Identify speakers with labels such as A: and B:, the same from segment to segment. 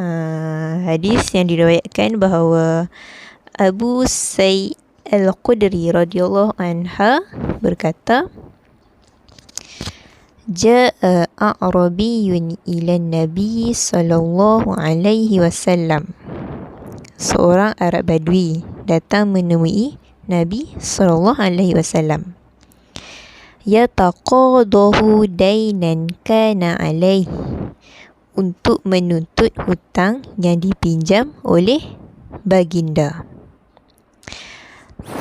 A: uh, hadis yang diriwayatkan bahawa Abu Sayyid Al-Qudri radhiyallahu anha berkata Ja'a a'rabiyun ila Nabi sallallahu alaihi wasallam. Seorang Arab Badui datang menemui Nabi sallallahu alaihi wasallam. Yataqadahu dainan kana alaihi untuk menuntut hutang yang dipinjam oleh baginda.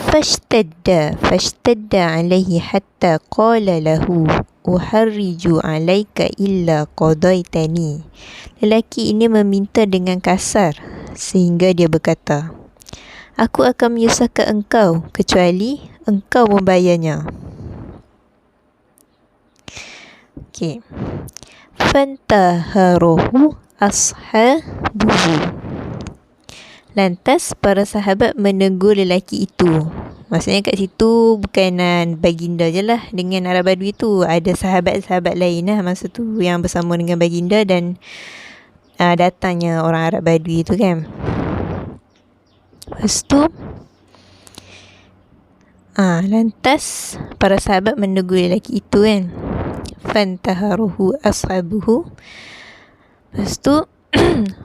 A: Fashtadda fashtadda alaihi hatta qala lahu uharriju alaika illa qadaitani. Lelaki ini meminta dengan kasar sehingga dia berkata, Aku akan menyusahkan engkau kecuali engkau membayarnya. Okay. Fantaharuhu ashabuhu. Lantas para sahabat menegur lelaki itu. Maksudnya kat situ bukan baginda je lah dengan Arab Badui tu. Ada sahabat-sahabat lain lah masa tu yang bersama dengan baginda dan uh, datangnya orang Arab Badui tu kan. Lepas tu Ah, lantas para sahabat menegur lelaki itu kan fantaharuhu ashabuhu lepas tu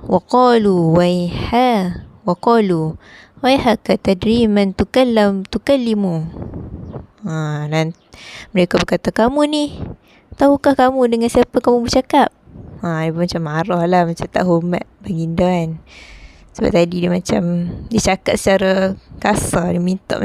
A: waqalu waiha waqalu waihaka tadri man tukallam tukallimu ha dan mereka berkata kamu ni tahukah kamu dengan siapa kamu bercakap? Ha dia macam marah lah macam tak hormat baginda kan. Sebab tadi dia macam dia cakap secara kasar dia minta